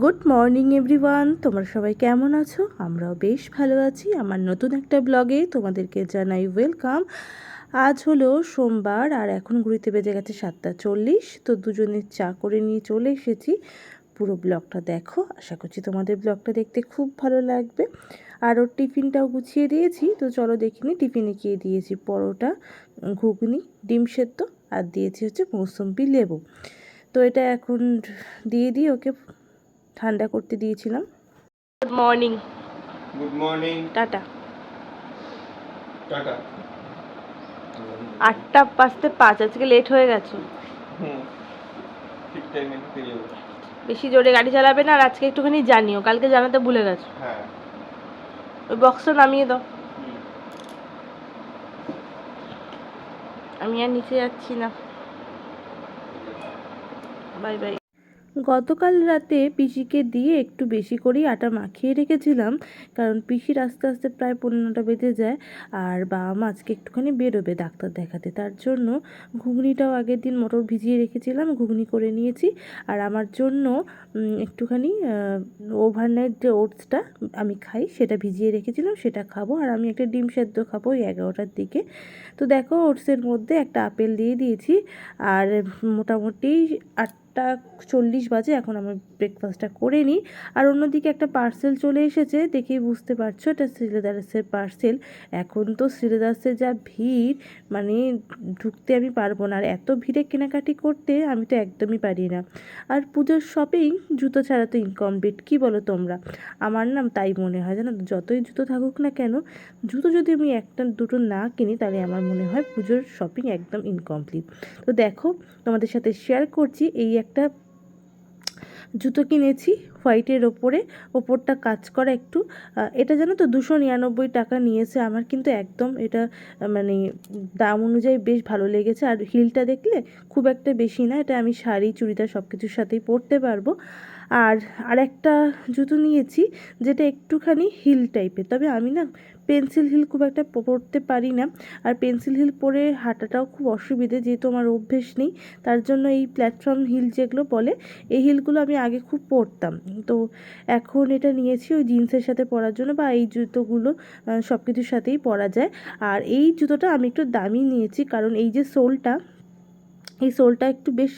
Good morning everyone তোমরা সবাই কেমন আছো? আমরাও বেশ ভালো আছি। আমার নতুন একটা ব্লগে তোমাদেরকে জানাই ওয়েলকাম আজ হলো সোমবার আর এখন ঘুরিতে বেজে গেছে সাতটা চল্লিশ। তো দুজনে চা করে নিয়ে চলে এসেছি। পুরো ব্লগটা দেখো। আশা করছি তোমাদের ব্লগটা দেখতে খুব ভালো লাগবে। আর ওর টিফিনটাও গুছিয়ে দিয়েছি। তো চলো দেখিনি টিফিনে গিয়ে দিয়েছি। পরোটা, ঘুগনি, ডিম সেদ্ধ আর দিয়েছি হচ্ছে মৌসম্বি লেবু। তো এটা এখন দিয়ে দিই ওকে। ঠান্ডা করতে দিয়েছিলাম। Good morning good morning tata. Tata. আটটা পাঁচতে পাঁচ আজকে লেট হয়ে গেছে। হুম। ঠিক টাইমে পেয়ে যাব। বেশি জোরে গাড়ি চালাবে না আর আজকে একটুখানি জানিও কালকে জানাতে ভুলে গেছো। হ্যাঁ। ওই বক্সটা নামিয়ে দাও। আমি আর নিচে যাচ্ছি না। বাই বাই গতকাল রাতে পিসিকে দিয়ে একটু বেশি করেই আটা মাখিয়ে রেখেছিলাম, কারণ পিসির আস্তে আস্তে প্রায় পনেরোটা বেজে যায় আর বাবা মা আজকে একটুখানি বেরোবে ডাক্তার দেখাতে। তার জন্য ঘুগনিটাও আগের দিন মটর ভিজিয়ে রেখেছিলাম, ঘুগনি করে নিয়েছি আর আমার জন্য একটুখানি ওভারনাইট যে ওটসটা আমি খাই সেটা ভিজিয়ে রেখেছিলাম, সেটা খাব। আর আমি একটা ডিম সেদ্ধ খাব ওই এগারোটার দিকে। তো দেখো ওটসের মধ্যে একটা আপেল দিয়ে দিয়েছি আর মোটামুটি আটটা চল্লিশ বাজে, এখন আমার ব্রেকফাস্টটা করে নিই। আর অন্যদিকে একটা পার্সেল চলে এসেছে, দেখেই বুঝতে পারছ, এটা শ্রীলেদার্সের পার্সেল এখন তো শ্রীলেদার্সের যা ভিড় মানে ঢুকতে আমি পারব না। আর এত ভিড়ে কেনাকাটি করতে আমি তো একদমই পারি না। আর পুজোর শপিং জুতো ছাড়া তো ইনকমপ্লিট কী বলো তোমরা? আমার নাম তাই মনে হয়, জানো যতই জুতো থাকুক না কেন, জুতো যদি আমি একটা, দুটো না কিনি, তাহলে আমার মনে হয় পুজোর শপিং একদম ইনকমপ্লিট তো দেখো, তোমাদের সাথে শেয়ার করছি, এই একটা জুতো কিনেছি হোয়াইটের ওপরে, ওপরটা কাজ করা একটু এটা জানো তো দুশো নিরানব্বই টাকা নিয়েছে আমার, কিন্তু একদম এটা মানে দাম অনুযায়ী বেশ ভালো লেগেছে। আর হিলটা দেখলে খুব একটা বেশি না, এটা আমি শাড়ি, চুড়িদার সব কিছুর সাথেই পরতে পারব। আর আরেকটা জুতো নিয়েছি যেটা একটুখানি হিল টাইপের। তবে আমি না পেন্সিল হিল খুব একটা পরতে পারি না। আর পেন্সিল হিল পরে হাঁটাটাও খুব অসুবিধে যেহেতু আমার অভ্যেস নেই। তার জন্য এই প্ল্যাটফর্ম হিল যেগুলো বলে, এই হিলগুলো আমি আগে খুব পরতাম। তো এখন এটা নিয়েছি ওই জিন্সের সাথে পরার জন্য বা এই জুতোগুলো সব কিছুর সাথেই পরা যায়। আর এই জুতোটা আমি একটু দামি নিয়েছি কারণ এই যে সোলটা এই সোলটা একটু বেশ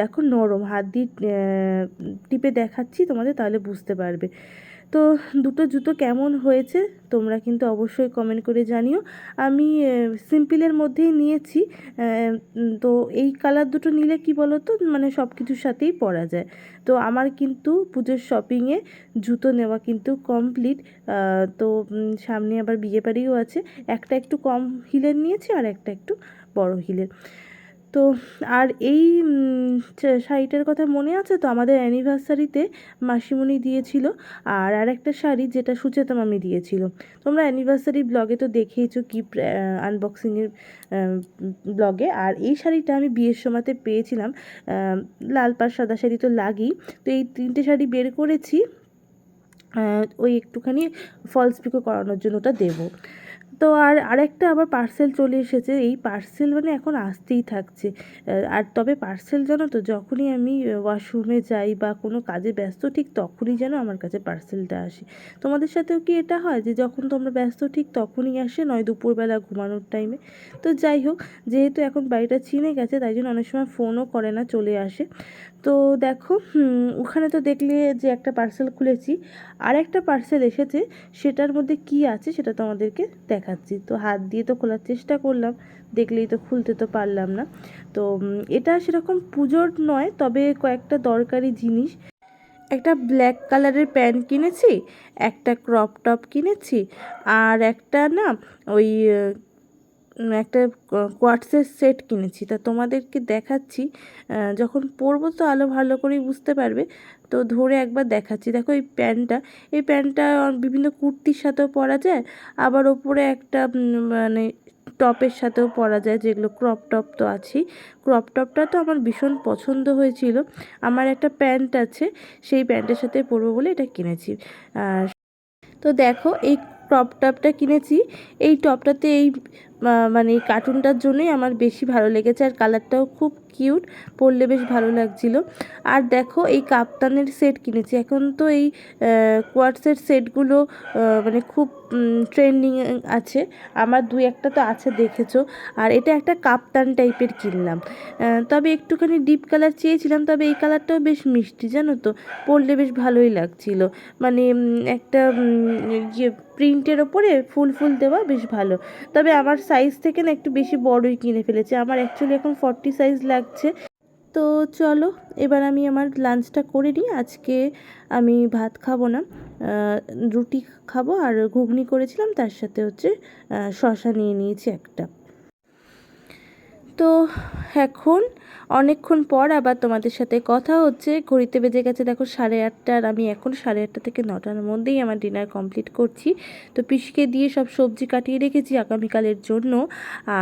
দেখো নরম। হাত দিয়ে টিপে দেখাচ্ছি তোমাদের, তাহলে বুঝতে পারবে। তো দুটো জুতো কেমন হয়েছে তোমরা কিন্তু অবশ্যই কমেন্ট করে জানিও। আমি সিম্পলের মধ্যেই নিয়েছি তো এই কালার দুটো নিলে কি বলো তো মানে সব কিছুর সাথেই পরা যায়। তো আমার কিন্তু পুজোর শপিংয়ে জুতো নেওয়া কিন্তু কমপ্লিট তো সামনে আবার বিয়ে বাড়িও আছে। একটা একটু কম হিলের নিয়েছি আর একটা একটু বড় হিলের। তো আর এই শাড়িটার কথা মনে আছে তো? আমাদের অ্যানিভার্সারিতে মাসিমণি দিয়েছিল আর আরেকটা শাড়ি যেটা সুচেতা মামি দিয়েছিল। তোমরা অ্যানিভার্সারি ব্লগে তো দেখেইছো কি আনবক্সিংয়ের ব্লগে আর এই শাড়িটা আমি বিয়ের সময়তে পেয়েছিলাম লাল পাড় সাদা শাড়ি তো লাগেই। তো এই তিনটে শাড়ি বের করেছি ওই একটুখানি ফলস পিকো করানোর জন্য ওটা দেবো। তো আর আরেকটা আবার পার্সেল চলে এসেছে। এই পার্সেল মানে এখন আসতেই থাকছে। আর তবে পার্সেল জানো তো, যখনই আমি ওয়াশরুমে যাই বা কোনো কাজে ব্যস্ত, ঠিক তখনই যেন আমার কাছে পার্সেলটা আসে। তোমাদের সাথেও কি এটা হয় যে, যখন তোমরা ব্যস্ত, ঠিক তখনই আসে, নয় দুপুরবেলা ঘুমানোর টাইমে তো যাই হোক, যেহেতু এখন বাড়িটা চিনে গেছে, তাই জন্য অনেক সময় ফোনও করে না, চলে আসে। তো দেখো ওখানে তো দেখলে যে একটা পার্সেল খুলেছি। আর একটা পার্সেল এসেছে, সেটার মধ্যে কি আছে সেটা তোমাদেরকে দেখাচ্ছি। তো হাত দিয়ে তো খোলার চেষ্টা করলাম, দেখলেই তো খুলতে তো পারলাম না। তো এটা সেরকম পুজোর নয়, তবে কয়েকটা দরকারি জিনিস। একটা ব্ল্যাক কালারের প্যান্ট কিনেছি, একটা ক্রপ টপ কিনেছি, আর একটা না ওই একটা কোয়ার্টসের সেট কিনেছি। তা তোমাদেরকে দেখাচ্ছি যখন পরবো তো আলো ভালো করেই বুঝতে পারবে। তো ধরে একবার দেখাচ্ছি। দেখো এই প্যান্টটা এই প্যান্টটা বিভিন্ন কুর্তির সাথেও পরা যায়, আবার ওপরে একটা মানে টপের সাথেও পরা যায় যেগুলো ক্রপ টপ তো আছেই। ক্রপ টপটা তো আমার ভীষণ পছন্দ হয়েছিল। আমার একটা প্যান্ট আছে, সেই প্যান্টের সাথে পরবো বলে এটা কিনেছি। আর তো দেখো এই ক্রপ টপটা কিনেছি, এই টপটাতে এই মানে এই কার্টুনটার জন্যই আমার বেশি ভালো লেগেছে আর কালারটাও খুব কিউট, পরলে বেশ ভালো লাগছিল। আর দেখো এই কাপ্তানের সেট কিনেছি। এখন তো এই কোয়ার্টসের সেটগুলো মানে খুব ট্রেন্ডিং আছে। আমার দুই একটা তো আছে, দেখেছ। আর এটা একটা কাপ্তান টাইপের কিনলাম। তবে একটুখানি ডিপ কালার চেয়েছিলাম, তবে এই কালারটাও বেশ মিষ্টি, জানো তো? পরলে বেশ ভালোই লাগছিল। মানে একটা ইয়ে প্রিন্টের ওপরে ফুল ফুল দেওয়া বেশ ভালো। তবে আমার সাইজ থেকে না একটু বেশি বড়ই কিনে ফেলেছি। আমার অ্যাকচুয়ালি এখন ফর্টি সাইজ লাগছে। তো চলো, এবার আমি আমার লাঞ্চটা করে নিই। আজকে আমি ভাত খাব না রুটি খাব। আর ঘুগনি করেছিলাম, তার সাথে হচ্ছে শশা নিয়ে নিয়েছি একটা। তো এখন অনেকক্ষণ পর আবার তোমাদের সাথে কথা হচ্ছে। ঘড়িতে বেজে গেছে দেখো সাড়ে আটটার আমি এখন সাড়ে আটটা থেকে নটার মধ্যেই আমার ডিনার কমপ্লিট করছি। তো পিসকে দিয়ে সব সবজি কাটিয়ে রেখেছি আগামীকালের জন্য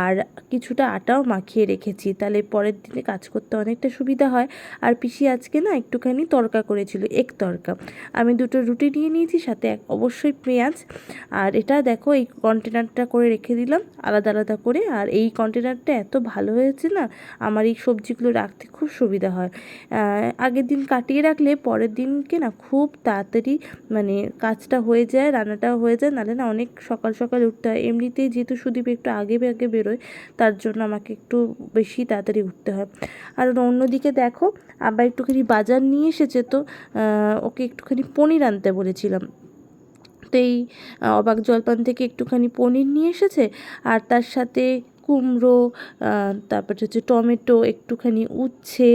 আর কিছুটা আটাও মাখিয়ে রেখেছি। তাহলে পরের দিনে কাজ করতে অনেকটা সুবিধা হয়। আর পিসি আজকে না একটুখানি তরকা করেছিল, এক তরকা। আমি দুটো রুটি নিয়ে নিয়েছি, সাথে এক অবশ্যই পেঁয়াজ। আর এটা দেখো এই কন্টেনারটা করে রেখে দিলাম, আলাদা আলাদা করে। আর এই কন্টেনারটা এত ভালো হয়েছে না, আমার এই সবজিগুলো রাখতে খুব সুবিধা হয়। আগের দিন কাটিয়ে রাখলে পরের দিনকে না খুব তাড়াতাড়ি মানে কাজটা হয়ে যায়, রান্নাটাও হয়ে যায়, নাহলে না অনেক সকাল সকাল উঠতে হয়। এমনিতেই যেহেতু সুদীপ একটু আগে আগে বেরোয়, তার জন্য আমাকে একটু বেশি তাড়াতাড়ি উঠতে হয়। আর অন্যদিকে দেখো আবার একটুখানি বাজার নিয়ে এসেছে তো ওকে একটুখানি পনির আনতে বলেছিলাম। তো এই অবাক জলপান থেকে একটুখানি পনির নিয়ে এসেছে, আর তার সাথে কুমড়ো তারপরে হচ্ছে টমেটো, একটুখানি উচ্ছে,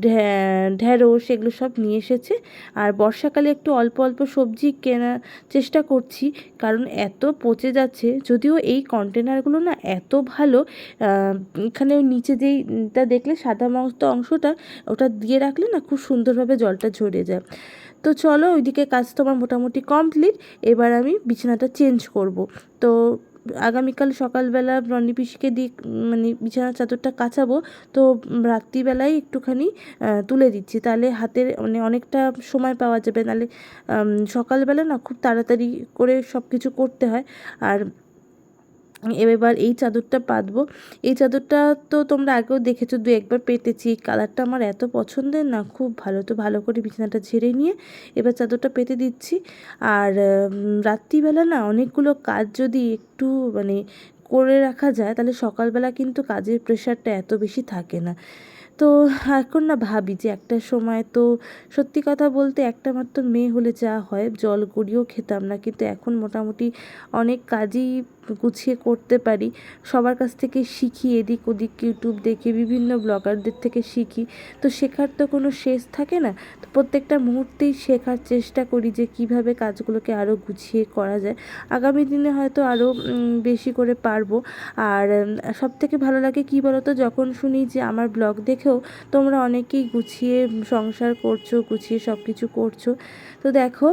ঢ্যা- ঢ্যাঁড়স এগুলো সব নিয়ে এসেছে। আর বর্ষাকালে একটু অল্প অল্প সবজি কেনার চেষ্টা করছি, কারণ এত পচে যাচ্ছে। যদিও এই কন্টেনারগুলো না এত ভালো এখানে নিচে যেইটা দেখলে সাদা মস্ত অংশটা, ওটা দিয়ে রাখলে না খুব সুন্দরভাবে জলটা ঝরে যায়। তো চলো ওইদিকে কাজ তো আমার মোটামুটি কমপ্লিট, এবার আমি বিছানাটা চেঞ্জ করব। তো আগামীকাল সকালবেলা রনি পিসিকে দিয়ে মানে বিছানার চাদরটা কাচাবো, তো রাত্রিবেলায় একটুখানি তুলে দিচ্ছি। তাহলে হাতের মানে অনেকটা সময় পাওয়া যাবে। নাহলে সকালবেলা না খুব তাড়াতাড়ি করে সব কিছু করতে হয়। আর এবার এই চাদরটা পাতবো। এই চাদরটা তো তোমরা আগেও দেখেছ, দু একবার পেতেছি। কালারটা আমার এত পছন্দের না, খুব ভালো। তো ভালো করে বিছানাটা ঝেড়ে নিয়ে এবার চাদরটা পেতে দিচ্ছি। আর রাত্রিবেলা না অনেকগুলো কাজ যদি একটু মানে করে রাখা যায়, তাহলে সকালবেলা কিন্তু কাজের প্রেশারটা এত বেশি থাকে না। তো এখন না ভাবি যে একটা সময় তো সত্যি কথা বলতে একটা মাত্র মেয়ে হলে যা হয়, জল গড়িয়েও খেতাম না। কিন্তু এখন মোটামুটি অনেক কাজই গুছিয়ে করতে পারি। সবার কাছ থেকে শিখি, এদিক ওদিক ইউটিউব দেখে, বিভিন্ন ব্লগারদের থেকে শিখি। তো শেখার তো কোনো শেষ থাকে না। তো প্রত্যেকটা মুহূর্তেই শেখার চেষ্টা করি যে কীভাবে কাজগুলোকে আরও গুছিয়ে করা যায়। আগামী দিনে হয়তো আরও বেশি করে পারব। আর সব থেকে ভালো লাগে কী বলো তো যখন শুনি যে আমার ব্লগ দেখেও তোমরা অনেকেই গুছিয়ে সংসার করছ, গুছিয়ে সব কিছু করছ। তো দেখো,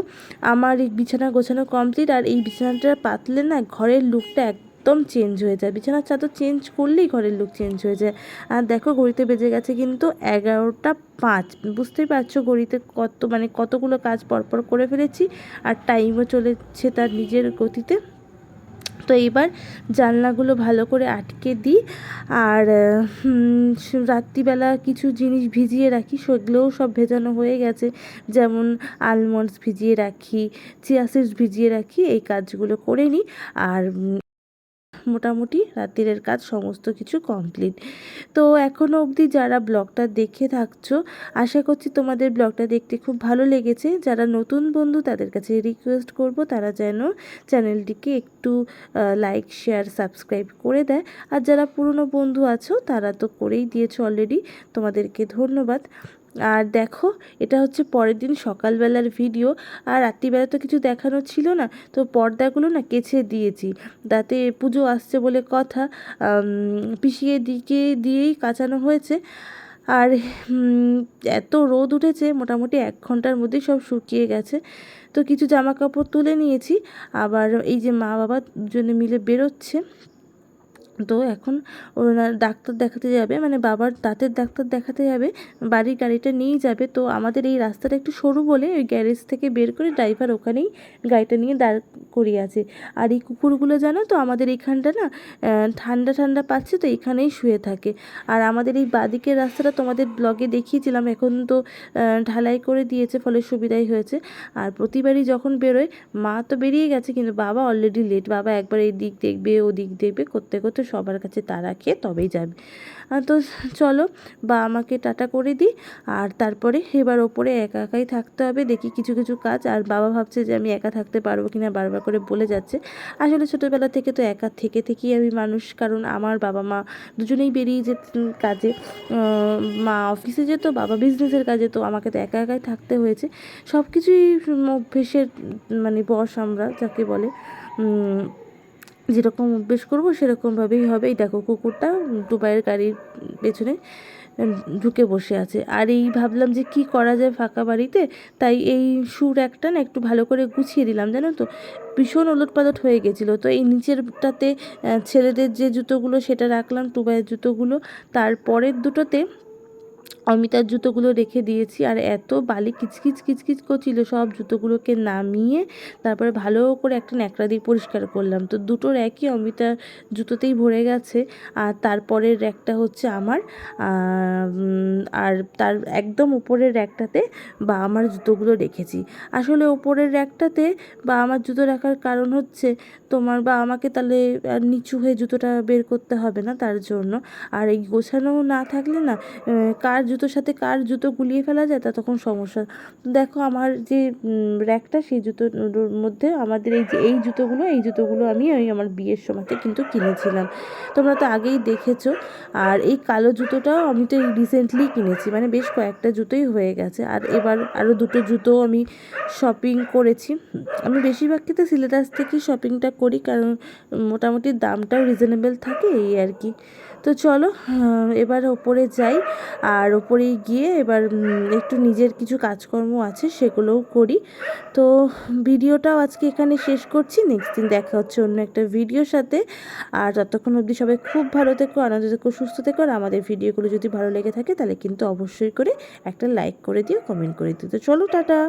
আমার এই বিছানা গোছানো কমপ্লিট আর এই বিছানাটা পাতলে না ঘরের লুকটা একদম চেঞ্জ হয়ে যায়। বিছানার চাদর চেঞ্জ করলেই ঘরের লুক চেঞ্জ হয়ে যায়। আর দেখো ঘড়িতে বেজে গেছে কিন্তু এগারোটা পাঁচ। বুঝতেই পারছ ঘড়িতে কত মানে কতগুলো কাজ পরপর করে ফেলেছি। আর টাইমও চলেছে তার নিজের গতিতে। তো এইবার জানলাগুলো ভালো করে আটকে দিই আর রাত্রিবেলা কিছু জিনিস ভিজিয়ে রাখি, সেগুলোও সব ভেজানো হয়ে গেছে। যেমন আলমন্ডস ভিজিয়ে রাখি চিয়া সিডস ভিজিয়ে রাখি, এই কাজগুলো করে নিই। আর মোটামুটি রাত্রিরের কাজ সমস্ত কিছু কমপ্লিট তো এখনও অবধি যারা ব্লগটা দেখে থাকছো, আশা করছি তোমাদের ব্লগটা দেখতে খুব ভালো লেগেছে। যারা নতুন বন্ধু, তাদের কাছে রিকোয়েস্ট করব, তারা যেন চ্যানেলটিকে একটু লাইক শেয়ার সাবস্ক্রাইব করে দেয়। আর যারা পুরনো বন্ধু আছো, তারা তো করেই দিয়েছ অলরেডি তোমাদেরকে ধন্যবাদ। আর দেখো, এটা হচ্ছে পরের দিন সকালবেলার ভিডিও আর রাত্রিবেলা তো কিছু দেখানো ছিল না, তো পর্দাগুলো না কেছে দিয়েছি। তাতে পুজো আসছে বলে কথা পিষিয়ে দিকে দিয়েই কাচানো হয়েছে। আর এত রোদ উঠেছে, মোটামুটি এক ঘণ্টার মধ্যেই সব শুকিয়ে গেছে। তো কিছু জামা কাপড় তুলে নিয়েছি, আবার এই যে মা বাবা দুজনে মিলে বেরোচ্ছে। তো এখন ওনার ডাক্তার দেখাতে যাবে মানে বাবার দাঁতের ডাক্তার দেখাতে যাবে, বাড়ির গাড়িটা নিয়েই যাবে। তো আমাদের এই রাস্তাটা একটু সরু বলে ওই গ্যারেজ থেকে বের করে ড্রাইভার ওখানেই গাড়িটা নিয়ে দাঁড় করিয়ে আছে। আর এই কুকুরগুলো জানো তো, আমাদের এইখানটা না ঠান্ডা ঠান্ডা পাচ্ছে তো এখানেই শুয়ে থাকে। আর আমাদের এই বাদিকের রাস্তাটা তোমাদের ব্লগে দেখিয়েছিলাম, এখন তো ঢালাই করে দিয়েছে, ফলে সুবিধাই হয়েছে। আর প্রতিবারই যখন বেরোয়, মা তো বেরিয়ে গেছে, কিন্তু বাবা অলরেডি লেট বাবা একবার এই দিক দেখবে ও দিক দেখবে, করতে করতে সবার কাছে তারা খেয়ে তবেই যাবে। তো চলো, বা আমাকে টাটা করে দিই, আর তারপরে এবার ওপরে একা একাই থাকতে হবে, দেখি কিছু কিছু কাজ। আর বাবা ভাবছে যে আমি একা থাকতে পারব কিনা বারবার করে বলে যাচ্ছে। আসলে ছোটোবেলা থেকে তো একা থেকে থেকেই আমি মানুষ, কারণ আমার বাবা মা দুজনেই বেরিয়ে যেত কাজে মা অফিসে যেত, বাবা বিজনেসের কাজে, তো আমাকে তো একা একাই থাকতে হয়েছে। সব কিছুই অভ্যেসের মানে বস আমরা, যাকে বলে যেরকম অভ্যেস করব, সেরকমভাবেই হবে। এই দেখো, কুকুরটা দুবাইয়ের গাড়ির পেছনে ঢুকে বসে আছে। আর এই ভাবলাম যে কি করা যায় ফাঁকা বাড়িতে? তাই এই সুর একটা না একটু ভালো করে গুছিয়ে দিলাম, জানো তো? ভীষণ ওলটপালট হয়ে গেছিল। তো এই নিচেরটাতে ছেলেদের যে জুতোগুলো, সেটা রাখলাম টুবাইয়ের জুতোগুলো। তারপরের দুটোতে অমিতার জুতোগুলো রেখে দিয়েছি আর এত বালি কিচকিচ কিচকিচ করছিল, সব জুতোগুলোকে নামিয়ে তারপরে ভালো করে একটা ন্যাকড়া দিয়ে পরিষ্কার করলাম। তো দুটোর একই অমিতার জুতোতেই ভরে গেছে আর তারপরের র্যাকটা হচ্ছে আমার আর তার একদম উপরের র্যাকটাতে বা আমার জুতোগুলো রেখেছি। আসলে ওপরের র্যাকটাতে বা আমার জুতো রাখার কারণ হচ্ছে তোমার বা আমাকে তাহলে নিচু হয়ে জুতোটা বের করতে হবে না তার জন্য। আর এই গোছানো না থাকলে না কার জুতোর সাথে কার জুতো গুলিয়ে ফেলা যায় তা তখন সমস্যা। দেখো আমার যে র্যাকটা সেই জুতোর মধ্যে আমাদের এই যে, এই জুতোগুলো এই জুতোগুলো আমি ওই আমার বিয়ের সময়তে কিন্তু কিনেছিলাম। তোমরা তো আগেই দেখেছ। আর এই কালো জুতোটাও আমি তো রিসেন্টলি কিনেছি। মানে বেশ কয়েকটা জুতোই হয়ে গেছে। আর এবার আরও দুটো জুতো আমি শপিং করেছি। আমি বেশিরভাগ ক্ষেত্রে সিলেদাস থেকেই শপিংটা করি। কারণ মোটামুটি দামটাও রিজনেবল থাকে এই আর কি। তো চলো এবার ওপরে যাই। আর ওপরে গিয়ে এবার একটু নিজের কিছু কাজকর্ম আছে সেগুলোও করি। তো ভিডিওটাও আজকে এখানে শেষ করছি। নেক্সট দিন দেখা হচ্ছে অন্য একটা ভিডিওর সাথে। আর যতক্ষণ অবধি সবাই খুব ভালো থেকো, আনন্দ থেকো, সুস্থ থেকো। আর আমাদের ভিডিওগুলো যদি ভালো লেগে থাকে তাহলে কিন্তু অবশ্যই করে একটা লাইক করে দিও, কমেন্ট করে দিও। তো চলো, টাটা।